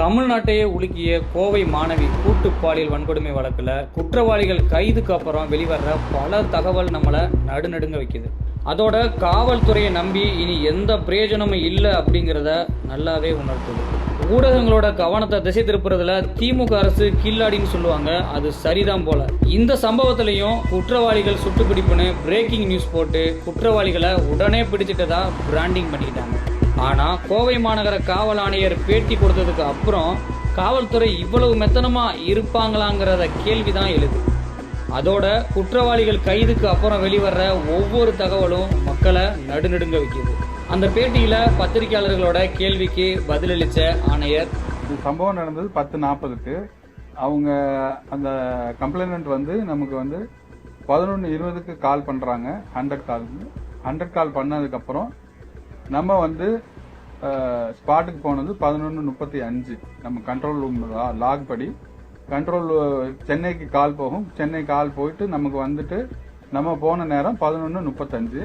தமிழ்நாட்டையே உலுக்கிய கோவை மாணவி கூட்டு பாலியல் வன்கொடுமை வழக்கில் குற்றவாளிகள் கைதுக்கு அப்புறம் வெளிவர்ற பல தகவல் நம்மளை நடுநடுங்க வைக்குது. அதோட காவல்துறையை நம்பி இனி எந்த பிரயோஜனமும் இல்லை அப்படிங்கிறத நல்லாவே உணர்த்துது. ஊடகங்களோட கவனத்தை திசை திருப்புறதுல திமுக அரசு கில்லாடின்னு சொல்லுவாங்க அது சரிதான் போல. இந்த சம்பவத்திலையும் குற்றவாளிகள் சுட்டுப்பிடிப்புன்னு பிரேக்கிங் நியூஸ் போட்டு குற்றவாளிகளை உடனே பிடிச்சிட்டதா பிராண்டிங் பண்ணிக்கிட்டாங்க. ஆனால் கோவை மாநகர காவல் ஆணையர் பேட்டி கொடுத்ததுக்கு அப்புறம் காவல்துறை இவ்வளவு மெத்தனமாக இருப்பாங்களாங்கிறத கேள்வி தான் எழுது. அதோட குற்றவாளிகள் கைதுக்கு அப்புறம் வெளிவர்ற ஒவ்வொரு தகவலும் மக்களை நடுநடுங்க வைக்கிது. அந்த பேட்டியில் பத்திரிகையாளர்களோட கேள்விக்கு பதிலளித்த ஆணையர் இந்த சம்பவம் நடந்தது பத்து நாற்பதுக்கு அவங்க அந்த கம்ப்ளைனண்ட் வந்து நமக்கு வந்து பதினொன்று இருபதுக்கு கால் பண்ணுறாங்க ஹண்ட்ரட் கால். ஹண்ட்ரட் கால் பண்ணதுக்கப்புறம் நம்ம வந்து ஸ்பாட்டுக்கு போனது பதினொன்று முப்பத்தி அஞ்சு. நம்ம கண்ட்ரோல் ரூம் லாக் படி. கண்ட்ரோல் சென்னைக்கு கால் போகும். சென்னை கால் போயிட்டு நமக்கு வந்துட்டு நம்ம போன நேரம் பதினொன்று முப்பத்தஞ்சு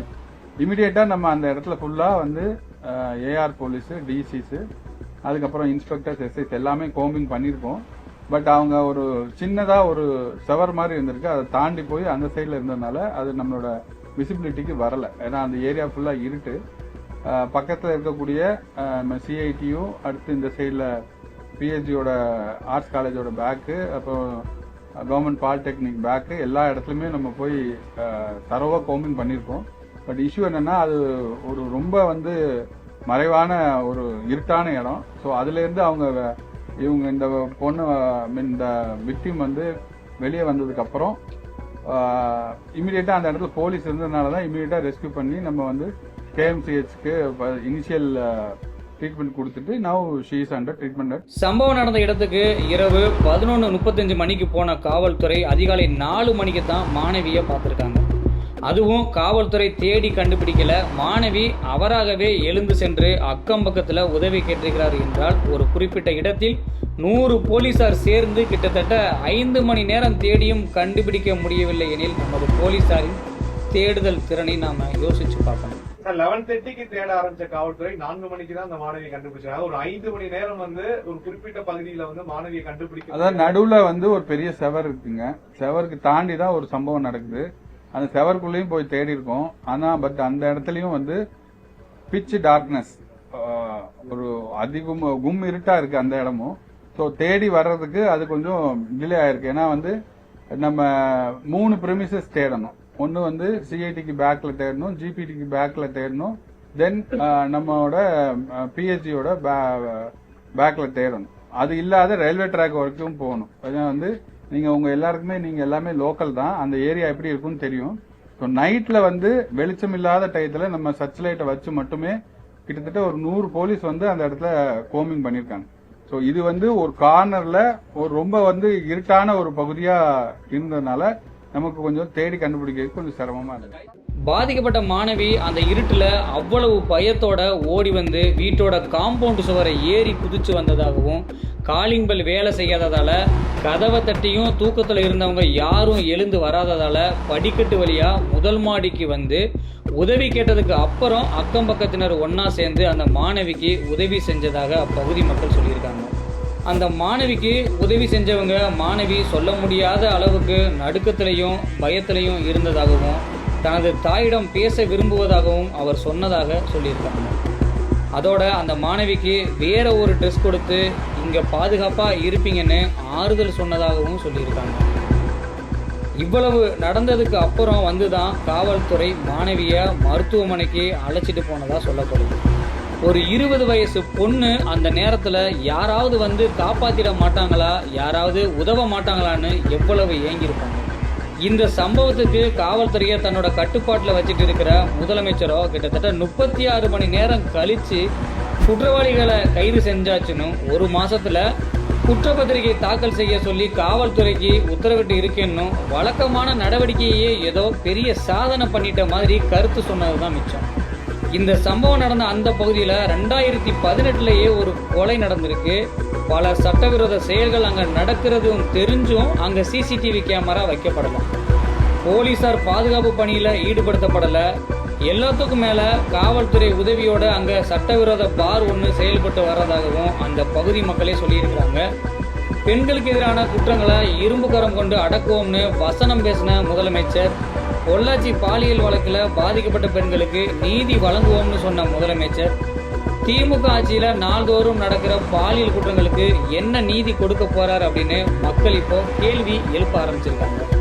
இமிடியேட்டாக நம்ம அந்த இடத்துல ஃபுல்லாக வந்து ஏஆர் போலீஸு டிசிஸு அதுக்கப்புறம் இன்ஸ்பெக்டர்ஸ் எஸ்ஐஸ் எல்லாமே கோம்பிங் பண்ணியிருக்கோம். பட் அவங்க ஒரு சின்னதாக ஒரு செவர் மாதிரி இருந்திருக்கு. அதை தாண்டி போய் அந்த சைடில் இருந்ததுனால அது நம்மளோட விசிபிலிட்டிக்கு வரலை. ஏன்னா அந்த ஏரியா ஃபுல்லாக இருட்டு. பக்கத்தில் இருக்கக்கூடிய சிஐடியும் அடுத்து இந்த சைடில் பிஹெச்சியோட ஆர்ட்ஸ் காலேஜோட பேக்கு அப்புறம் கவர்மெண்ட் பாலிடெக்னிக் பேக்கு எல்லா இடத்துலையுமே நம்ம போய் தரவாக கோம்பிங் பண்ணியிருக்கோம். பட் இஷ்யூ என்னென்னா அது ஒரு ரொம்ப வந்து மறைவான ஒரு இருட்டான இடம். ஸோ அதுலேருந்து அவங்க இவங்க இந்த பொண்ணு இந்த விக்டிம் வந்து வெளியே வந்ததுக்கப்புறம் இமீடியட்டாக அந்த இடத்துல போலீஸ் இருந்ததுனால தான் இமீடியட்டாக ரெஸ்க்யூ பண்ணி நம்ம வந்து கேஎம்சிஹெச்க்கு இனிஷியல் ட்ரீட்மெண்ட் கொடுத்துட்டு நவ் ஷீஸ் அண்டர் ட்ரீட்மெண்ட் சம்பவம் நடந்த இடத்துக்கு இரவு பதினொன்று முப்பத்தஞ்சு மணிக்கு போன காவல்துறை அதிகாலை நாலு மணிக்கு தான் மாணவியை பார்த்துருக்காங்க. அதுவும் காவல்துறை தேடி கண்டுபிடிக்கல. மாணவி அவராகவே எழுந்து சென்று அக்கம் பக்கத்தில் உதவி கேட்டிருக்கிறார் என்றால் ஒரு குறிப்பிட்ட இடத்தில் நூறு போலீசார் சேர்ந்து கிட்டத்தட்ட ஐந்து மணி நேரம் தேடியும் கண்டுபிடிக்க முடியவில்லை எனில் நமது போலீசாரின் தேடுதல் திறனை நாம யோசிச்சு பார்க்கணும். சார் லெவன் தேர்ட்டிக்கு தேட ஆரம்பிச்ச காவல்துறை நான்கு மணிக்கு தான் அந்த மாணவியை கண்டுபிடிச்சாங்க. ஒரு ஐந்து மணி நேரம் வந்து ஒரு குறிப்பிட்ட பகுதியில வந்து மாணவியை கண்டுபிடிக்க அதாவது நடுவுல வந்து ஒரு பெரிய செவர் இருக்குங்க. செவருக்கு தாண்டி தான் ஒரு சம்பவம் நடக்குது. அந்த செவருக்குள்ளேயும் போய் தேடி இருக்கோம் ஆனா பட் அந்த இடத்துலயும் வந்து பிச் டார்க்னஸ் ஒரு அதிகம் கும் இருட்டா இருக்கு அந்த இடமும். ஸோ தேடி வர்றதுக்கு அது கொஞ்சம் டிலே ஆயிருக்கு. ஏன்னா வந்து நம்ம மூணு ப்ரிமிசஸ் தேடணும். ஒன்று வந்து சிஐடிக்கு பேக்கில் தேடணும் ஜிபிடிக்கு பேக்கில் தேடணும் தென் நம்மளோட பிஹெச்சியோட பேக்கில் தேடணும். அது இல்லாத ரயில்வே ட்ராக் வரைக்கும் போகணும். ஏன்னா வந்து நீங்கள் உங்கள் எல்லாருக்குமே நீங்கள் எல்லாமே லோக்கல் தான். அந்த ஏரியா எப்படி இருக்கும்னு தெரியும். ஸோ நைட்டில் வந்து வெளிச்சம் இல்லாத டயத்தில் நம்ம சர்ச் லைட்டை வச்சு மட்டுமே கிட்டத்தட்ட ஒரு நூறு போலீஸ் வந்து அந்த இடத்துல கோமிங் பண்ணியிருக்காங்க ஸோ இது வந்து ஒரு கார்னர்ல ஒரு ரொம்ப வந்து இருட்டான ஒரு பகுதியா இருந்ததுனால நமக்கு கொஞ்சம் தேடி கண்டுபிடிக்கிறதுக்கு கொஞ்சம் சிரமமா இருக்கு பாதிக்கப்பட்ட மாணவி அந்த இருட்டில் அவ்வளவு பயத்தோட ஓடி வந்து வீட்டோட காம்பவுண்ட் சுவரை ஏறி குதிச்சு வந்ததாகவும் காலிங் பெல் வேலை செய்யாததால கதவை தட்டியும் தூக்கத்தில் இருந்தவங்க யாரும் எழுந்து வராததால் படிக்கட்டு வழியாக முதல் மாடிக்கு வந்து உதவி கேட்டதுக்கு அப்புறம் அக்கம் பக்கத்தினர் ஒன்றா சேர்ந்து அந்த மாணவிக்கு உதவி செஞ்சதாக அப்பகுதி மக்கள் சொல்லியிருக்காங்க. அந்த மாணவிக்கு உதவி செஞ்சவங்க மாணவி சொல்ல முடியாத அளவுக்கு நடுக்கத்திலையும் பயத்திலையும் இருந்ததாகவும் தனது தாயிடம் பேச விரும்புவதாகவும் அவர் சொன்னதாக சொல்லியிருக்காங்க. அதோட அந்த மாணவிக்கு வேற ஒரு ட்ரெஸ் கொடுத்து இங்கே பாதுகாப்பாக இருப்பீங்கன்னு ஆறுதல் சொன்னதாகவும் சொல்லியிருக்காங்க. இவ்வளவு நடந்ததுக்கு அப்புறம் வந்து தான் காவல்துறை மாணவியை மருத்துவமனைக்கு அழைச்சிட்டு போனதாக சொல்லப்படுது. ஒரு இருபது வயசு பொண்ணு அந்த நேரத்தில் யாராவது வந்து காப்பாற்றிட மாட்டாங்களா? யாராவது உதவ மாட்டாங்களான்னு எவ்வளவு ஏங்கியிருப்பாங்க. இந்த சம்பவத்துக்கு காவல்துறையை தன்னோட கட்டுப்பாட்டில் வச்சுட்டு இருக்கிற முதலமைச்சரோ கிட்டத்தட்ட முப்பத்தி ஆறு மணி நேரம் கழித்து குற்றவாளிகளை கைது செஞ்சாச்சுன்னு ஒரு மாதத்தில் குற்றப்பத்திரிகை தாக்கல் செய்ய சொல்லி காவல்துறைக்கு உத்தரவிட்டு இருக்கேன்னு வழக்கமான நடவடிக்கையே ஏதோ பெரிய சாதனை பண்ணிட்ட மாதிரி கருத்து சொன்னது தான் மிச்சம். இந்த சம்பவம் நடந்த அந்த பகுதியில் ரெண்டாயிரத்தி பதினெட்டுலேயே ஒரு கொலை நடந்திருக்கு. பல சட்டவிரோத செயல்கள் அங்கே நடக்கிறதும் தெரிஞ்சும் அங்கே சிசிடிவி கேமரா வைக்கப்படலாம் போலீசார் பாதுகாப்பு பணியில் ஈடுபடுத்தப்படலை. எல்லாத்துக்கும் மேலே காவல்துறை உதவியோட அங்கே சட்டவிரோத பார் ஒன்று செயல்பட்டு வர்றதாகவும் அந்த பகுதி மக்களே சொல்லியிருக்கிறாங்க. பெண்களுக்கு எதிரான குற்றங்களை இரும்பு கரம் கொண்டு அடக்குவோம்னு வசனம் பேசின முதலமைச்சர் பொள்ளாச்சி பாலியல் வழக்கில் பாதிக்கப்பட்ட பெண்களுக்கு நீதி வழங்குவோம்னு சொன்ன முதலமைச்சர் திமுக ஆட்சியில் நாள்தோறும் நடக்கிற பாலியல் குற்றங்களுக்கு என்ன நீதி கொடுக்க போறார் அப்படின்னு மக்கள் இப்போ கேள்வி எழுப்ப ஆரம்பிச்சிருக்காங்க.